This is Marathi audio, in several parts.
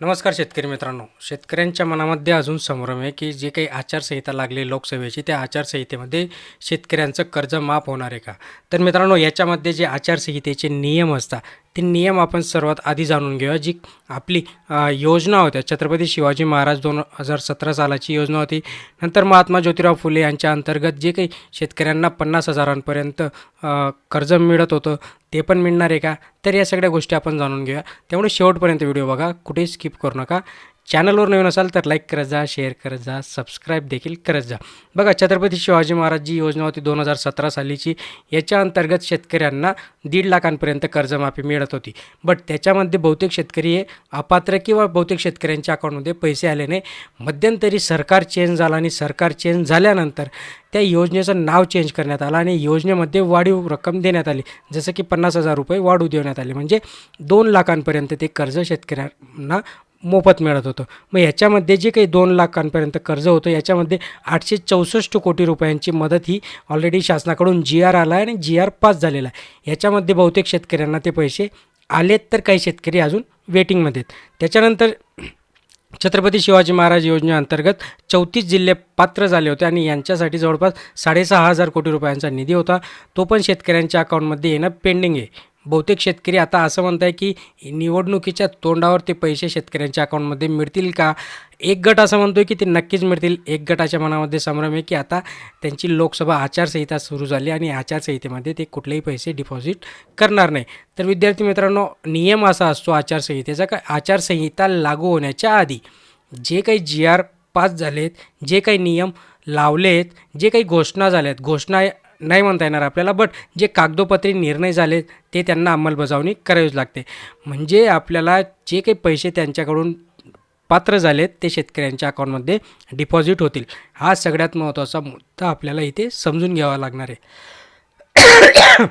नमस्कार शेतकरी मित्रांनो. शेतकऱ्यांच्या मनामध्ये अजून संभ्रम आहे की जे काही आचारसंहिता लागली लोकसभेची त्या आचारसंहितेमध्ये शेतकऱ्यांचं कर्ज माफ होणार आहे का? तर मित्रांनो याच्यामध्ये जे आचारसंहितेचे नियम असतात ते नियम आपण सर्वात आधी जाणून घेऊया जी आपली योजना होत्या. छत्रपती शिवाजी महाराज दोन हजार सतरा सालाची योजना होती. नंतर महात्मा ज्योतिराव फुले यांच्या अंतर्गत जे काही शेतकऱ्यांना पन्नास हजारांपर्यंत कर्ज मिळत होतं ते पण मिळणार आहे का? तर या सगळ्या गोष्टी आपण जाणून घेऊया. त्यामुळे शेवटपर्यंत व्हिडिओ बघा कुठेही स्किप करू नका. चॅनलवर नवीन असाल तर लाईक करत जा शेअर करत जा सबस्क्राईब देखील करत जा. बघा छत्रपती शिवाजी महाराज जी योजना होती दोन हजार सतरा सालीची याच्या अंतर्गत शेतकऱ्यांना दीड लाखांपर्यंत कर्जमाफी मिळत होती. बट त्याच्यामध्ये बहुतेक शेतकरी हे अपात्र किंवा बहुतेक शेतकऱ्यांच्या अकाउंटमध्ये पैसे आले नाही. मध्यंतरी सरकार चेंज झालं आणि सरकार चेंज झाल्यानंतर त्या योजनेचं नाव चेंज करण्यात आलं आणि योजनेमध्ये वाढीव रक्कम देण्यात आली. जसं की पन्नास हजार रुपये वाढू देण्यात आले. म्हणजे दोन लाखांपर्यंत ते कर्ज शेतकऱ्यांना मोफत मिळत होतं. मग याच्यामध्ये जे काही दोन लाखांपर्यंत कर्ज होतं याच्यामध्ये आठशे चौसष्ट कोटी रुपयांची मदत ही ऑलरेडी शासनाकडून जी आर आला आहे आणि जी आर पास झालेला आहे. याच्यामध्ये बहुतेक शेतकऱ्यांना ते पैसे आलेत तर काही शेतकरी अजून वेटिंगमध्ये आहेत. त्याच्यानंतर छत्रपती शिवाजी महाराज योजनेअंतर्गत चौतीस जिल्हे पात्र झाले होते आणि यांच्यासाठी जवळपास साडेसहा हजार कोटी रुपयांचा निधी होता. तो पण शेतकऱ्यांच्या अकाउंटमध्ये येणं पेंडिंग आहे. बहुतेक शेतकरी आता असं म्हणत आहे की निवडणुकीच्या तोंडावर ते पैसे शेतकऱ्यांच्या अकाउंटमध्ये मिळतील का? एक गट असं म्हणतो आहे की ते नक्कीच मिळतील. एक गटाच्या मनामध्ये संभ्रम आहे की आता त्यांची लोकसभा आचारसंहिता सुरू झाली आणि आचारसंहितेमध्ये ते कुठलेही पैसे डिपॉझिट करणार नाही. तर विद्यार्थी मित्रांनो नियम असा असतो आचारसंहितेचा का आचारसंहिता लागू होण्याच्या आधी जे काही जी आर पास झालेत जे काही नियम लावलेत जे काही घोषणा झाल्यात घोषणा नाही म्हणता येणार आपल्याला बट जे कागदोपत्री निर्णय झाले ते त्यांना अंमलबजावणी करावीच लागते. म्हणजे आपल्याला जे काही पैसे त्यांच्याकडून पात्र झालेत ते शेतकऱ्यांच्या अकाउंटमध्ये डिपॉझिट होतील. हा सगळ्यात महत्त्वाचा मुद्दा आपल्याला इथे समजून घ्यावा लागणार आहे.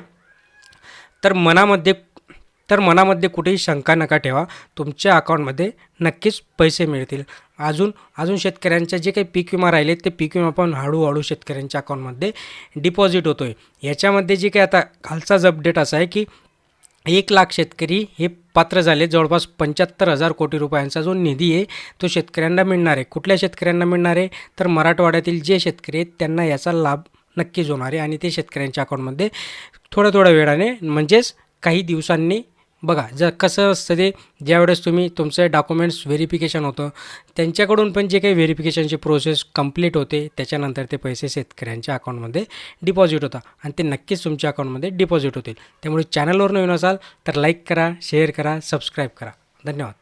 तर मनामध्ये तर मनामध्ये कुठेही शंका नका ठेवा. तुमच्या अकाउंटमध्ये नक्कीच पैसे मिळतील. अजून अजून शेतकऱ्यांच्या जे काही पीक विमा राहिले ते पीक विमा पण हळूहळू शेतकऱ्यांच्या अकाउंटमध्ये डिपॉझिट होतो आहे याच्यामध्ये जे काही आता खालचाच अपडेट असा आहे की एक लाख शेतकरी हे पात्र झाले. जवळपास पंच्याहत्तर हजार कोटी रुपयांचा जो निधी आहे तो शेतकऱ्यांना मिळणार आहे. कुठल्या शेतकऱ्यांना मिळणार आहे? तर मराठवाड्यातील जे शेतकरी आहेत त्यांना याचा लाभ नक्कीच होणार आहे आणि ते शेतकऱ्यांच्या अकाउंटमध्ये थोड्या थोड्या वेळाने म्हणजेच काही दिवसांनी बघा जर कसं असतं ते ज्यावेळेस तुम्ही तुमचं डॉक्युमेंट्स व्हेरिफिकेशन होतं त्यांच्याकडून पण जे काही व्हेरिफिकेशनची प्रोसेस कंप्लीट होते त्याच्यानंतर ते पैसे शेतकऱ्यांच्या अकाउंटमध्ये डिपॉझिट होतात आणि ते नक्कीच तुमच्या अकाउंटमध्ये डिपॉझिट होतील. त्यामुळे चॅनलवर नवीन असाल तर लाईक करा शेअर करा सबस्क्राईब करा. धन्यवाद.